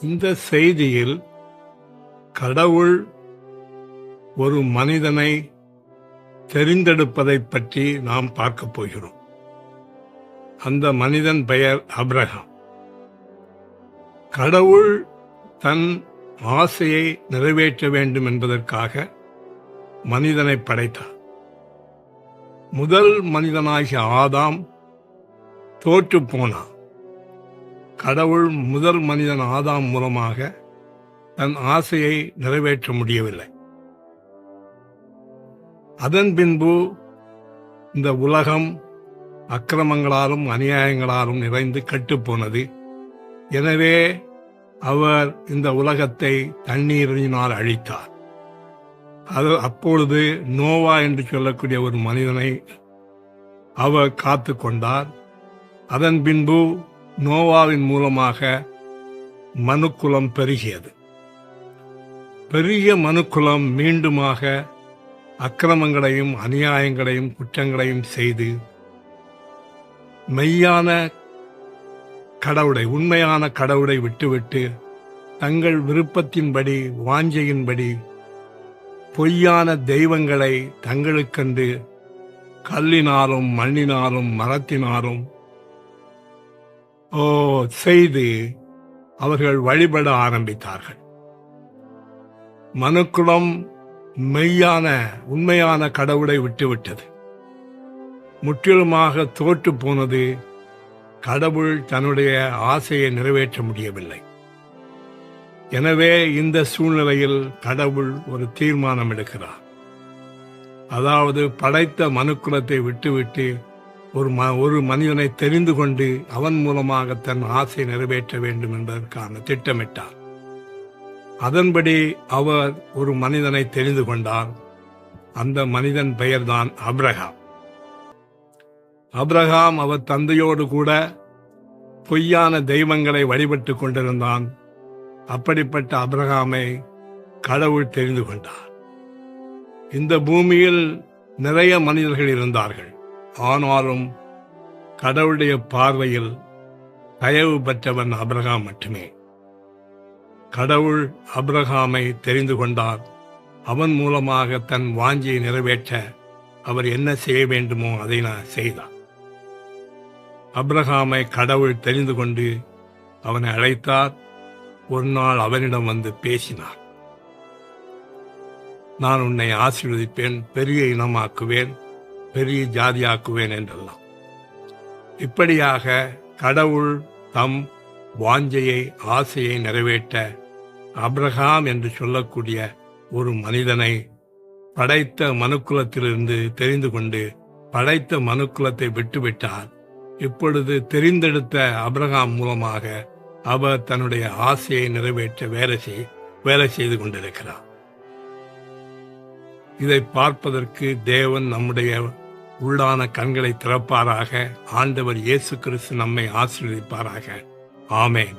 இந்த செய்தியில் கடவுள் ஒரு மனிதனை தெரிந்தெடுப்பதை பற்றி நாம் பார்க்க போகிறோம். அந்த மனிதன் பெயர் அப்ரஹாம் கடவுள் தன் ஆசையை நிறைவேற்ற வேண்டும் என்பதற்காக மனிதனை படைத்தார் முதல் மனிதனாகிய ஆதாம் தோற்று போனான். கடவுள் முதல் மனிதன் ஆதாம் மூலமாக தன் ஆசையை நிறைவேற்ற முடியவில்லை. அதன் பின்பு இந்த உலகம் அக்கிரமங்களாலும் அநியாயங்களாலும் நிறைந்து கட்டுப்போனது. எனவே அவர் இந்த உலகத்தை தண்ணீரினால் அழித்தார். அது அப்பொழுது நோவா என்று சொல்லக்கூடிய ஒரு மனிதனை அவர் காத்து கொண்டார் அதன் பின்பு நோவாவின் மூலமாக மனுக்குலம் பெருகியது. பெரிய மனுக்குலம் மீண்டுமாக அக்கிரமங்களையும் அநியாயங்களையும் குற்றங்களையும் செய்து மெய்யான கடவுளை உண்மையான கடவுளை விட்டுவிட்டு தங்கள் விருப்பத்தின்படி வாஞ்சையின்படி பொய்யான தெய்வங்களை தங்களுக்கென்று கல்லினாலும் மண்ணினாலும் மரத்தினாலும் செய்து. அவர்கள் வழிபட ஆரம்பித்தார்கள். மனுக்குளம் மெய்யான உண்மையான கடவுளை விட்டுவிட்டது. முற்றிலுமாக தோற்று போனது கடவுள் தன்னுடைய ஆசையை நிறைவேற்ற முடியவில்லை. எனவே இந்த சூழ்நிலையில் கடவுள் ஒரு தீர்மானம் எடுக்கிறார் அதாவது படைத்த மனுக்குலத்தை விட்டுவிட்டு ஒரு ம ஒரு மனிதனை தெரிந்து கொண்டு அவன் மூலமாக தன் ஆசை நிறைவேற்ற வேண்டும் என்பதற்கான திட்டமிட்டார். அதன்படி அவர் ஒரு மனிதனை தெரிந்து கொண்டார். அந்த மனிதன் பெயர்தான் அப்ரஹாம். அப்ரஹாம் அவர் தந்தையோடு கூட பொய்யான தெய்வங்களை வழிபட்டு கொண்டிருந்தான். அப்படிப்பட்ட அப்ரஹாமை கடவுள் தெரிந்து கொண்டார். இந்த பூமியில் நிறைய மனிதர்கள் இருந்தார்கள். ஆனாலும் கடவுளுடைய பார்வையில் தயவு பெற்றவன் அப்ரஹாம் மட்டுமே. கடவுள் அப்ரஹாமை தெரிந்து கொண்டார். அவன் மூலமாக தன் வாஞ்சியை நிறைவேற்ற அவர் என்ன செய்ய வேண்டுமோ அதை நான் செய்தார். அப்ரஹாமை கடவுள் தெரிந்து கொண்டு அவனை அழைத்தார். ஒரு நாள் அவனிடம் வந்து பேசினார். நான் உன்னை ஆசீர்வதிப்பேன் பெரிய இனமாக்குவேன். பெரிய ஜாதியாக்குவேன் என்றெல்லாம். இப்படியாக கடவுள் தம் வாஞ்சையை ஆசையை நிறைவேற்ற அப்ரஹாம் என்று சொல்லக்கூடிய ஒரு மனிதனை படைத்த மனுக்குலத்திலிருந்து தெரிந்து கொண்டு படைத்த மனுக்குலத்தை விட்டுவிட்டார். இப்பொழுது தெரிந்தெடுத்த அப்ரஹாம் மூலமாக அவர் தன்னுடைய ஆசையை நிறைவேற்ற வேலை செய் வேலை செய்து கொண்டிருக்கிறார். இதை பார்ப்பதற்கு தேவன் நம்முடைய உள்ளான கண்களை திறப்பாராக. ஆண்டவர் இயேசு கிறிஸ்து நம்மை ஆசீர்வதிப்பாராக. ஆமேன்.